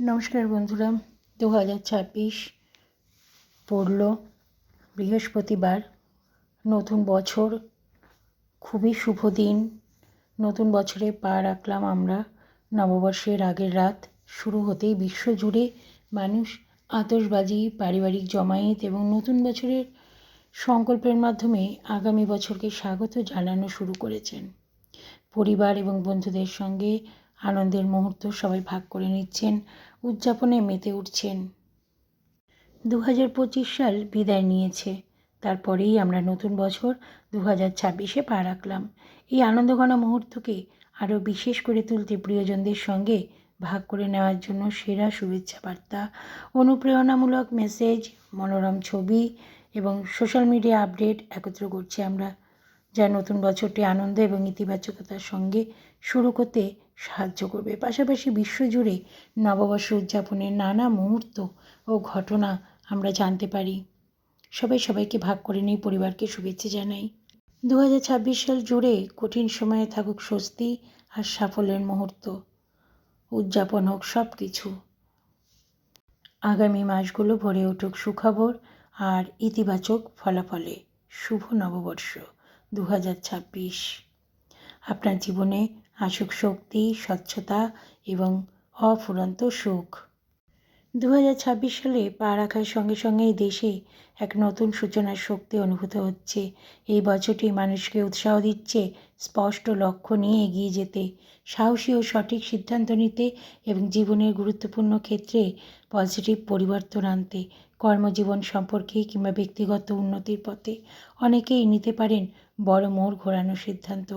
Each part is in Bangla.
নমস্কার বন্ধুরা দু হাজার ছাব্বিশ পড়ল বৃহস্পতিবার। নতুন বছর, খুবই শুভ দিন। নতুন বছরে পা রাখলাম আমরা। নববর্ষের আগের রাত শুরু হতেই বিশ্বজুড়ে মানুষ আতশবাজি, পারিবারিক জমায়েত এবং নতুন বছরের সংকল্পের মাধ্যমে আগামী বছরকে স্বাগত জানানো শুরু করেছেন। পরিবার এবং বন্ধুদের সঙ্গে আনন্দের মুহূর্ত সবাই ভাগ করে নিচ্ছেন, উদযাপনে মেতে উঠছেন। দু হাজার পঁচিশ সাল বিদায় নিয়েছে। তারপরেই আমরা নতুন বছর দু হাজার ছাব্বিশে পা রাখলাম। এই আনন্দঘন মুহূর্তকে আরও বিশেষ করে তুলতে প্রিয়জনদের সঙ্গে ভাগ করে নেওয়ার জন্য সেরা শুভেচ্ছা বার্তা, অনুপ্রেরণামূলক মেসেজ মনোরম ছবি এবং সোশ্যাল মিডিয়া আপডেট একত্র করছি আমরা। যা নতুন বছরটি আনন্দ এবং ইতিবাচকতার সঙ্গে শুরু করতে সাহায্য করবে। পাশাপাশি বিশ্বজুড়ে নববর্ষ উদযাপনের নানা মুহূর্ত ও ঘটনা আমরা জানতে পারি। সবাই সবাইকে ভাগ করে নিই পরিবারকে শুভেচ্ছা জানাই। দু হাজার ছাব্বিশ সাল জুড়ে কঠিন সময়ে থাকুক স্বস্তি আর সাফল্যের মুহূর্ত। উদযাপন হোক সব কিছু আগামী মাসগুলো ভরে উঠুক সুখবর আর ইতিবাচক ফলাফলে। শুভ নববর্ষ। দু হাজার ছাব্বিশ। আপনার জীবনে আসুক শক্তি, স্বচ্ছতা এবং অফুরন্ত সুখ। দু হাজার ছাব্বিশ সালে পা রাখার সঙ্গে সঙ্গে দেশে এক নতুন সূচনার শক্তি অনুভূত হচ্ছে। এই বছরটি মানুষকে উৎসাহ দিচ্ছে, স্পষ্ট লক্ষ্য নিয়ে এগিয়ে যেতে, সাহসী ও সঠিক সিদ্ধান্ত নিতে এবং জীবনের গুরুত্বপূর্ণ ক্ষেত্রে পজিটিভ পরিবর্তন আনতে। কর্মজীবন সম্পর্কে কিংবা ব্যক্তিগত উন্নতির পথে অনেকেই নিতে পারেন বড় মোড় ঘোরানোর সিদ্ধান্ত।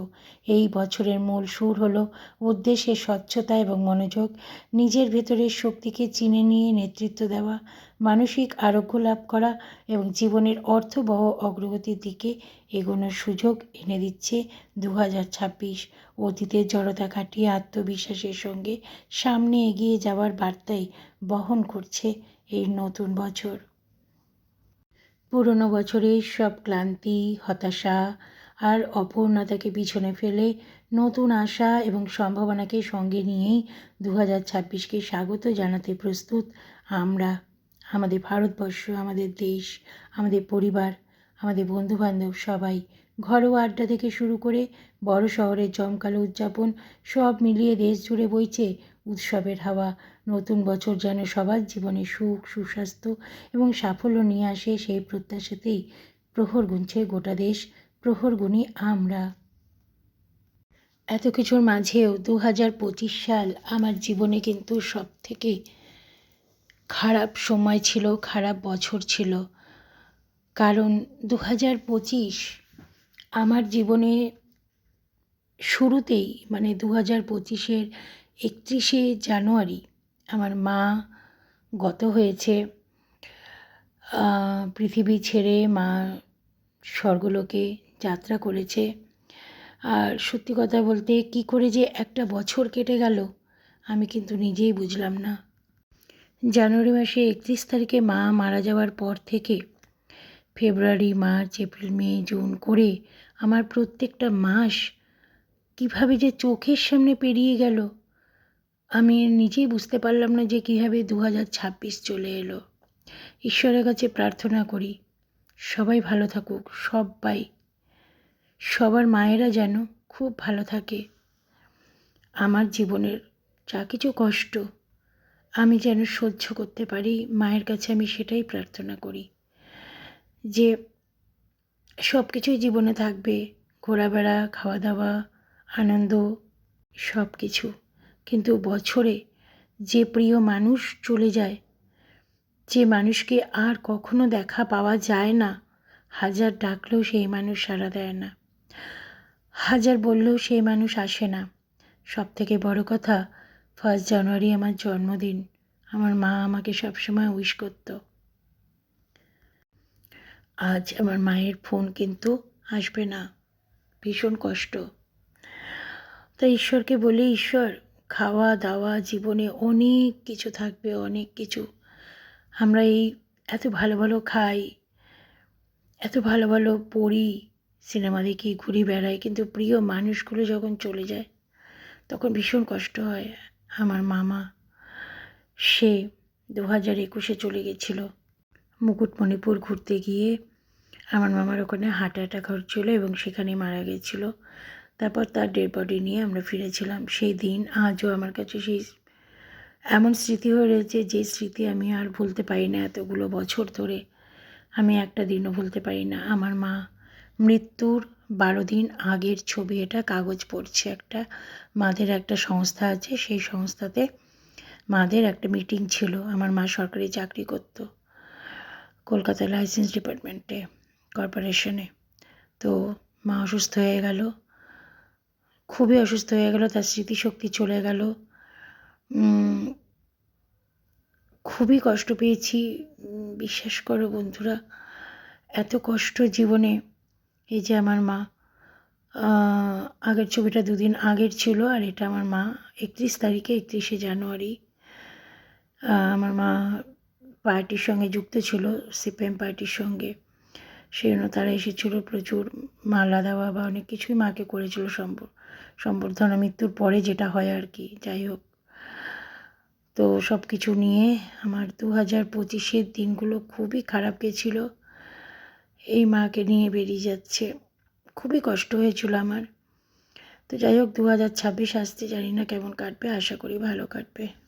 এই বছরের মূল সুর হলো উদ্দেশ্যে স্বচ্ছতা এবং মনোযোগ, নিজের ভেতরের শক্তিকে চিনে নিয়ে নেতৃত্ব দেওয়া, মানসিক আরোগ্য লাভ করা এবং জীবনের অর্থবহ অগ্রগতির দিকে এগোনোর সুযোগ এনে দিচ্ছে দু হাজার ছাব্বিশ। অতীতের জড়তা কাটিয়ে আত্মবিশ্বাসের সঙ্গে সামনে এগিয়ে যাওয়ার বার্তাই বহন করছে এই নতুন বছর। পুরনো বছরের সব ক্লান্তি, হতাশা আর অপূর্ণতাকে পিছনে ফেলে নতুন আশা এবং সম্ভাবনাকে সঙ্গে নিয়েই দু হাজার ছাব্বিশকে স্বাগত জানাতে প্রস্তুত আমরা, আমাদের ভারতবর্ষ, আমাদের দেশ, আমাদের পরিবার, আমাদের বন্ধুবান্ধব সবাই। ঘরোয়া আড্ডা থেকে শুরু করে বড় শহরের জমকালো উদযাপন সব মিলিয়ে দেশ জুড়ে বইছে উৎসবের হাওয়া, নতুন বছর যেন সবার জীবনে সুখ, সুস্বাস্থ্য এবং সাফল্য নিয়ে আসে, সেই প্রত্যাশাতেই প্রহর গুনছে গোটা দেশ, প্রহর গুনি আমরা। এত কিছুর মাঝেও দু হাজার পঁচিশ সাল আমার জীবনে কিন্তু সব থেকে খারাপ সময় ছিল, খারাপ বছর ছিল। কারণ দু হাজার পঁচিশ আমার জীবনে শুরুতেই মানে দু হাজার পঁচিশের একত্রিশে জানুয়ারি আমার মা গত হয়েছে পৃথিবী ছেড়ে মা স্বর্গলোকে যাত্রা করেছে। আর সত্যি কথা বলতে কি করে যে একটা বছর কেটে গেল, আমি কিন্তু নিজেই বুঝলাম না। জানুয়ারি মাসে একত্রিশ তারিখে মা মারা যাওয়ার পর থেকে ফেব্রুয়ারি, মার্চ, এপ্রিল, মে, জুন করে আমার প্রত্যেকটা মাস কীভাবে যে চোখের সামনে পেরিয়ে গেল আমি নিজেই বুঝতে পারলাম না যে কীভাবে দু হাজার ছাব্বিশ চলে এলো। ঈশ্বরের কাছে প্রার্থনা করি, সবাই ভালো থাকুক, সবাই, সবার মায়েরা যেন খুব ভালো থাকে। আমার জীবনের যা কিছু কষ্ট, আমি যেন সহ্য করতে পারি, মায়ের কাছে আমি সেটাই প্রার্থনা করি। যে সব কিছুই জীবনে থাকবে ঘোরাবেড়া খাওয়া দাওয়া আনন্দ সব কিছু কিন্তু বছরে যে প্রিয় মানুষ চলে যায়, যে মানুষকে আর কখনো দেখা পাওয়া যায় না, হাজার ডাকলেও সেই মানুষ সাড়া দেয় না। হাজার বললেও সেই মানুষ আসে না। সব থেকে বড় কথা, ফার্স্ট জানুয়ারি আমার জন্মদিন। আমার মা আমাকে সবসময় উইশ করত। আজ আমার মায়ের ফোন কিন্তু আসবে না। ভীষণ কষ্ট। তাই ঈশ্বরকে বলি, ঈশ্বর খাওয়া দাওয়া জীবনে অনেক কিছু থাকবে, অনেক কিছু। আমরা এই এত ভালো ভালো খাই, এত ভালো ভালো পড়ি, সিনেমা দেখি, ঘুরি, বেড়াই, কিন্তু প্রিয় মানুষগুলো যখন চলে যায়, তখন ভীষণ কষ্ট হয়। আমার মামা, সে দু হাজার একুশে চলে গেছিল মুকুটমণিপুর ঘুরতে গিয়ে। আমার মামার ওখানে হার্ট অ্যাটাক হচ্ছিল এবং সেখানে মারা গেছিল। তারপর তার ডেড বডি নিয়ে আমরা ফিরেছিলাম। সেই দিন আজও আমার কাছে সেই এমন স্মৃতি হয়ে রয়েছে, যে স্মৃতি আমি আর ভুলতে পারি না এতগুলো বছর ধরে। আমি একটা দিনও ভুলতে পারি না। আমার মা মৃত্যুর বারো দিন আগের ছবি, এটা কাগজ পড়ছে একটা। মাদের একটা সংস্থা আছে, সেই সংস্থাতে মাদের একটা মিটিং ছিল। আমার মা সরকারি চাকরি করতো কলকাতা লাইসেন্স ডিপার্টমেন্টে কর্পোরেশনে তো মা অসুস্থ হয়ে গেল। খুবই অসুস্থ হয়ে গেল, তার স্মৃতিশক্তি চলে গেল। খুবই কষ্ট পেয়েছি। বিশ্বাস করো বন্ধুরা, এত কষ্ট জীবনে এই যে আমার মা আগের ছবিটা দুদিন আগের ছিল আর এটা আমার মা একত্রিশ তারিখে একত্রিশে জানুয়ারি আমার মা পার্টির সঙ্গে যুক্ত ছিল, সিপিএম পার্টির সঙ্গে। সেই জন্য তারা এসেছিল প্রচুর মালা দেওয়া বা অনেক কিছুই মাকে করেছিল সম্বর, সম্বর্ধনা মৃত্যুর পরে যেটা হয় আর কি, যাই হোক। তো সব কিছু নিয়ে আমার দু হাজার পঁচিশের দিনগুলো খুবই খারাপ গেছিল। এই মাকে নিয়ে বেরিয়ে যাচ্ছে। খুবই কষ্ট হয়েছিল আমার। তো যাই হোক, দু হাজার ছাব্বিশ আসতে জানি না কেমন কাটবে, আশা করি ভালো কাটবে।